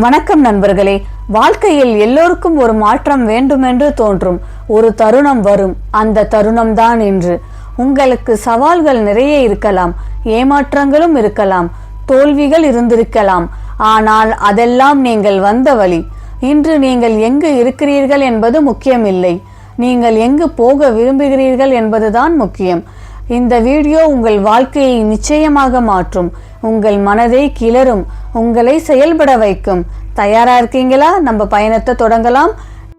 வணக்கம் நண்பர்களே. வாழ்க்கையில் எல்லோருக்கும் ஒரு மாற்றம் வேண்டுமென்று தோன்றும். ஒரு தருணம் வரும். அந்த தருணம் தான் இன்று. உங்களுக்கு சவால்கள் நிறைய இருக்கலாம். ஏமாற்றங்களும் இருக்கலாம். தோல்விகள் இருந்திருக்கலாம். ஆனால் அதெல்லாம் நீங்கள் வந்த வழி. இன்று நீங்கள் எங்கு இருக்கிறீர்கள் என்பது முக்கியமில்லை. நீங்கள் எங்கு போக விரும்புகிறீர்கள் என்பதுதான் முக்கியம். இந்த வீடியோ உங்கள் வாழ்க்கையை நிச்சயமாக மாற்றும். உங்கள் மனதை கிளறும். உங்களை செயல்பட வைக்கும். தயாரா இருக்கீங்களா? நம்ம பயணத்தை தொடங்கலாம்.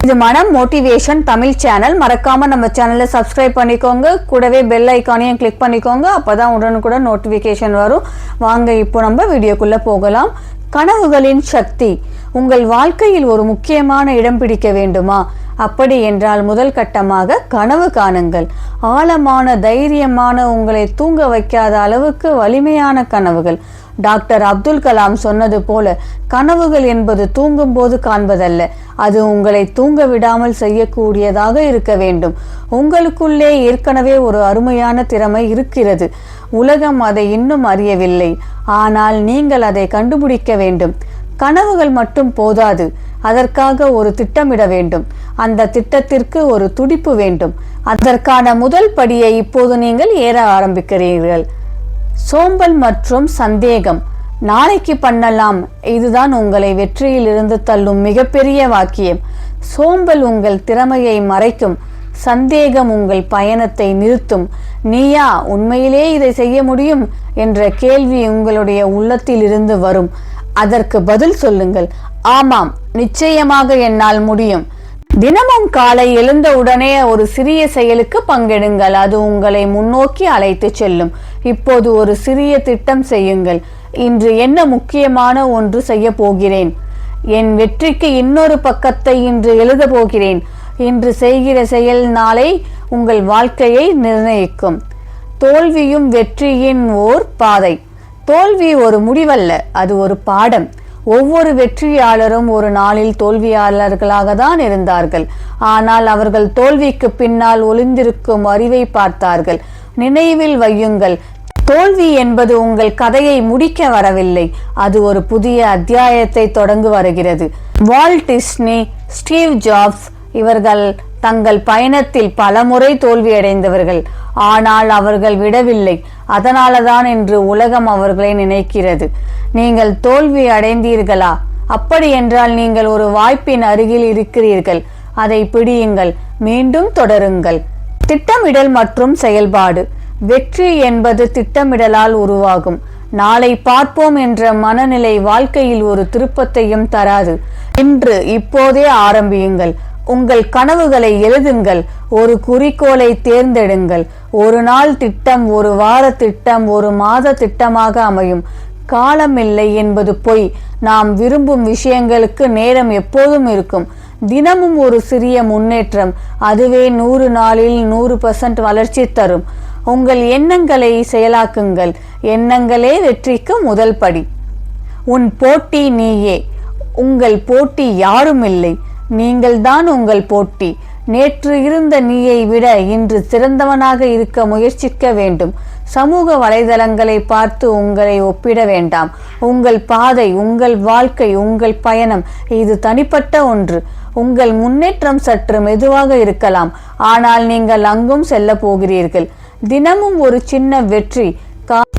இது மனம் மோட்டிவேஷன் தமிழ் சேனல். மறக்காம நம்ம சேனலை சப்ஸ்கிரைப் பண்ணிக்கோங்க. கூடவே பெல் ஐக்கானையும் கிளிக் பண்ணிக்கோங்க. அப்பதான் உடனுக்குடன் நோட்டிஃபிகேஷன் வரும். வாங்க இப்போ நம்ம வீடியோக்குள்ள போகலாம். கனவுகளின் சக்தி. உங்கள் வாழ்க்கையில் ஒரு முக்கியமான இடம் பிடிக்க வேண்டுமா? அப்படி என்றால் முதல் கட்டமாக கனவு காணுங்கள். ஆழமான தைரியமான உங்களை தூங்க வைக்காத அளவுக்கு வலிமையான கனவுகள். டாக்டர் அப்துல் கலாம் சொன்னது போல கனவுகள் என்பது தூங்கும் போது காண்பதல்ல அது உங்களை தூங்க விடாமல் செய்யக்கூடியதாக இருக்க வேண்டும். உங்களுக்குள்ளே ஏற்கனவே ஒரு அருமையான திறமை இருக்கிறது. உலகம் அதை இன்னும் அறியவில்லை. ஆனால் நீங்கள் அதை கண்டுபிடிக்க வேண்டும். கனவுகள் மட்டும் போதாது. அதற்காக ஒரு திட்டமிட வேண்டும். அந்த திட்டத்திற்கு ஒரு துடிப்பு வேண்டும். அதற்கான முதல் படியை இப்போது நீங்கள் ஏற ஆரம்பிக்கிறீர்கள். சோம்பல் மற்றும் சந்தேகம். நாளைக்கு பண்ணலாம். இதுதான் உங்களை வெற்றியிலிருந்து தள்ளும் மிகப்பெரிய வாக்கியம். சோம்பல் உங்கள் திறமையை மறைக்கும். சந்தேகம் உங்கள் பயணத்தை நிறுத்தும். நீயா உண்மையிலே இதை செய்ய முடியும்? என்ற கேள்வி உங்களுடைய உள்ளத்தில் இருந்து வரும். அதற்கு பதில் சொல்லுங்கள். ஆமாம் நிச்சயமாக என்னால் முடியும். தினமும் காலை எழுந்த உடனே ஒரு சிறிய செயலுக்கு பங்கெடுங்கள். அது உங்களை முன்னோக்கி அழைத்து செல்லும். இப்போது ஒரு சிறிய திட்டம் செய்யுங்கள். இன்று என்ன முக்கியமான ஒன்று செய்ய போகிறேன்? என் வெற்றிக்கு இன்னொரு பக்கத்தை இன்று எழுத போகிறேன். இன்று செய்கிற செயல் நாளை உங்கள் வாழ்க்கையை நிர்ணயிக்கும். தோல்வியும் வெற்றியின் ஓர் பாதை. தோல்வி ஒரு முடிவல்ல அது ஒரு பாடம். ஒவ்வொரு வெற்றியாளரும் ஒரு நாளில் தோல்வியாளர்களாக தான் இருந்தார்கள். ஆனால் அவர்கள் தோல்விக்கு பின்னால் ஒளிந்திருக்கும் அறிவை பார்த்தார்கள். நினைவில் வையுங்கள் தோல்வி என்பது உங்கள் கதையை முடிக்க வரவில்லை. அது ஒரு புதிய அத்தியாயத்தை தொடங்கு வருகிறது. வால்ட் டிஸ்னி ஸ்டீவ் ஜாப்ஸ் இவர்கள் தங்கள் பயணத்தில் பலமுறை தோல்வியடைந்தவர்கள். ஆனால் அவர்கள் விடவில்லை. அதனாலதான் என்று உலகம் அவர்களை நினைக்கிறது. நீங்கள் தோல்வி அடைந்தீர்களா? அப்படி என்றால் நீங்கள் ஒரு வாய்ப்பின் அருகில் இருக்கிறீர்கள். அதை பிடியுங்கள் மீண்டும் தொடருங்கள். திட்டமிடல் மற்றும் செயல்பாடு. வெற்றி என்பது திட்டமிடலால் உருவாகும். நாளை பார்ப்போம் என்ற மனநிலை வாழ்க்கையில் ஒரு திருப்பத்தையும் தராது. இன்று இப்போதே ஆரம்பியுங்கள். உங்கள் கனவுகளை எழுதுங்கள். ஒரு குறிக்கோளை தேர்ந்தெடுங்கள். ஒரு நாள் திட்டம் ஒரு வார திட்டம் ஒரு மாத திட்டமாக அமையும். காலமில்லை என்பது பொய். நாம் விரும்பும் விஷயங்களுக்கு நேரம் எப்போதும் இருக்கும். தினமும் ஒரு சிறிய முன்னேற்றம். அதுவே நூறு நாளில் நூறு பர்சன்ட் வளர்ச்சி தரும். உங்கள் எண்ணங்களை செயலாக்குங்கள். எண்ணங்களே வெற்றிக்கு முதல் படி. உன் போட்டி நீயே. உங்கள் போட்டி யாரும் இல்லை. நீங்கள்தான் உங்கள் போட்டி. நேற்று இருந்த நீயை விட இன்று சிறந்தவனாக இருக்க முயற்சிக்க வேண்டும். சமூக வலைதளங்களை பார்த்து உங்களை ஒப்பிட வேண்டாம். உங்கள் பாதை உங்கள் வாழ்க்கை உங்கள் பயணம் இது தனிப்பட்ட ஒன்று. உங்கள் முன்னேற்றம் சற்று மெதுவாக இருக்கலாம். ஆனால் நீங்கள் அங்கும் செல்ல போகிறீர்கள். தினமும் ஒரு சின்ன வெற்றி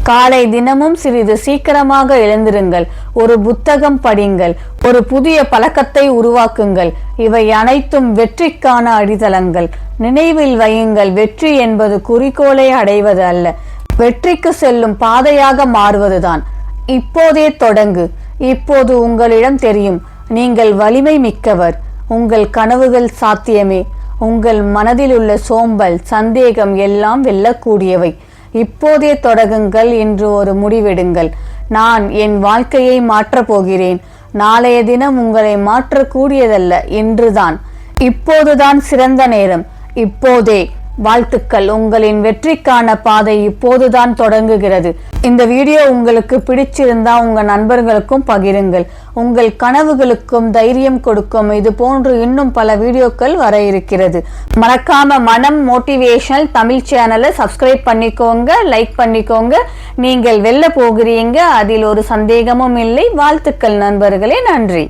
காலை தினமும் சிறிது சீக்கிரமாக எழுந்திருங்கள். ஒரு புத்தகம் படிங்கள் ஒரு புதிய பழக்கத்தை உருவாக்குங்கள். இவை அனைத்தும் வெற்றிக்கான அடித்தளங்கள். நினைவில் வையுங்கள். வெற்றி என்பது குறிக்கோளை அடைவது அல்ல. வெற்றிக்கு செல்லும் பாதையாக மாறுவதுதான். இப்போதே தொடங்கு. இப்போது உங்களிடம் தெரியும். நீங்கள் வலிமை மிக்கவர். உங்கள் கனவுகள் சாத்தியமே. உங்கள் மனதில் உள்ள சோம்பல் சந்தேகம் எல்லாம் வெல்லக்கூடியவை. இப்போதே தொடங்குங்கள் என்று ஒரு முடிவெடுங்கள். நான் என் வாழ்க்கையை மாற்றப் போகிறேன் நாளைய தினம் உங்களை மாற்றக்கூடியதல்ல இன்றுதான் இப்போதுதான் சிறந்த நேரம். இப்போதே வாழ்த்துக்கள். உங்களின் வெற்றிக்கான பாதை இப்போதுதான் தொடங்குகிறது. இந்த வீடியோ உங்களுக்கு பிடிச்சிருந்தா உங்க நண்பர்களுக்கும் பகிருங்கள். உங்கள் கனவுகளுக்கும் தைரியம் கொடுக்கும். இது போன்று இன்னும் பல வீடியோக்கள் வர இருக்கிறது. மறக்காம மனம் மோட்டிவேஷனல் தமிழ் சேனலை சப்ஸ்கிரைப் பண்ணிக்கோங்க லைக் பண்ணிக்கோங்க. நீங்கள் வெல்ல போகிறீங்க அதில் ஒரு சந்தேகமும் இல்லை. வாழ்த்துக்கள் நண்பர்களே நன்றி.